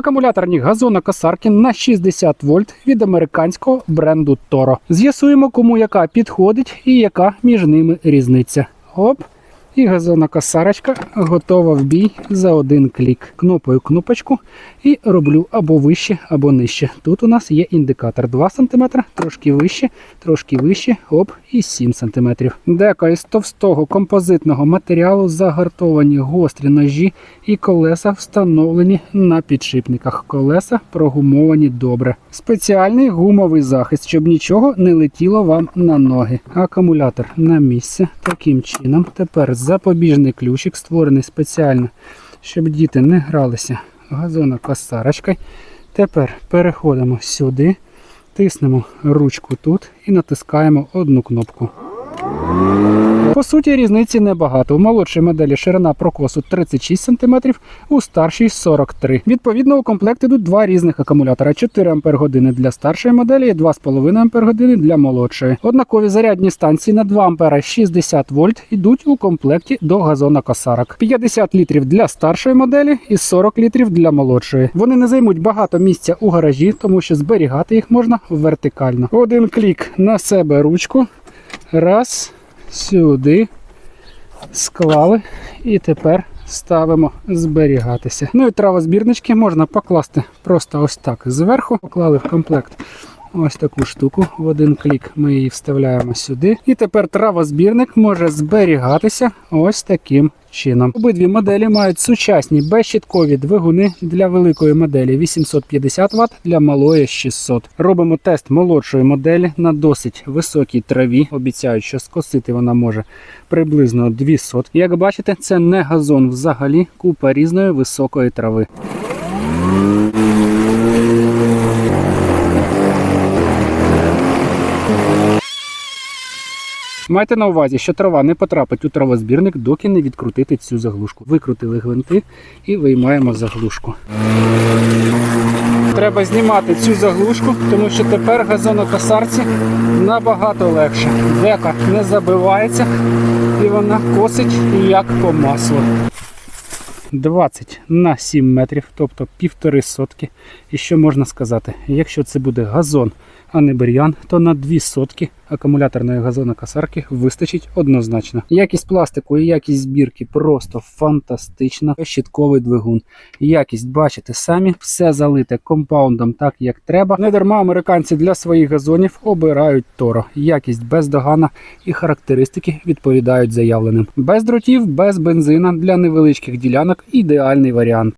Акумуляторні газонокосарки на 60 вольт від американського бренду Toro. З'ясуємо, кому яка підходить і яка між ними різниця. Оп. І газонокосарочка готова в бій за один клік. Кнопаю кнопочку і роблю або вище, або нижче. Тут у нас є індикатор 2 см, трошки вище, трошки вище, оп, і 7 см. Дека із товстого композитного матеріалу загартовані гострі ножі і колеса встановлені на підшипниках. Колеса прогумовані добре. Спеціальний гумовий захист, щоб нічого не летіло вам на ноги. Акумулятор на місце. Таким чином. Тепер запобіжний ключик створений спеціально, щоб діти не гралися газонокосарочкою. Тепер переходимо сюди, тиснемо ручку тут і натискаємо одну кнопку. По суті, різниці небагато. У молодшій моделі ширина прокосу 36 см, у старшій 43 Відповідно, у комплект ідуть два різних акумулятора: 4 Ах для старшої моделі і 2,5 Ах для молодшої. Однакові зарядні станції на 2 А 60 вольт йдуть у комплекті до газонокосарок. 50 літрів для старшої моделі і 40 літрів для молодшої. Вони не займуть багато місця у гаражі, тому що зберігати їх можна вертикально. Один клік на себе ручку. Раз, сюди склали і тепер ставимо зберігатися. Ну і травозбірнички можна покласти просто ось так зверху. Поклали в комплект ось таку штуку. В один клік ми її вставляємо сюди. І тепер травозбірник може зберігатися ось таким чином. Обидві моделі мають сучасні безщіткові двигуни для великої моделі 850 Вт, для малої 600. Робимо тест молодшої моделі на досить високій траві. Обіцяють, що скосити вона може приблизно 2 сотки. Як бачите, це не газон взагалі, купа різної високої трави. Майте на увазі, що трава не потрапить у травозбірник, доки не відкрутити цю заглушку. Викрутили гвинти і виймаємо заглушку. Треба знімати цю заглушку, тому що тепер газонокосарці набагато легше. Дека не забивається і вона косить як по маслу. 20 на 7 метрів, тобто півтори сотки. І що можна сказати? Якщо це буде газон, а не бур'ян, то на 2 сотки акумуляторної газонокосарки вистачить однозначно. Якість пластику і якість збірки просто фантастична. Щітковий двигун. Якість, бачите самі, все залите компаундом так, як треба. Не дарма американці для своїх газонів обирають Торо. Якість бездогана і характеристики відповідають заявленим. Без дротів, без бензина для невеличких ділянок ідеальний варіант.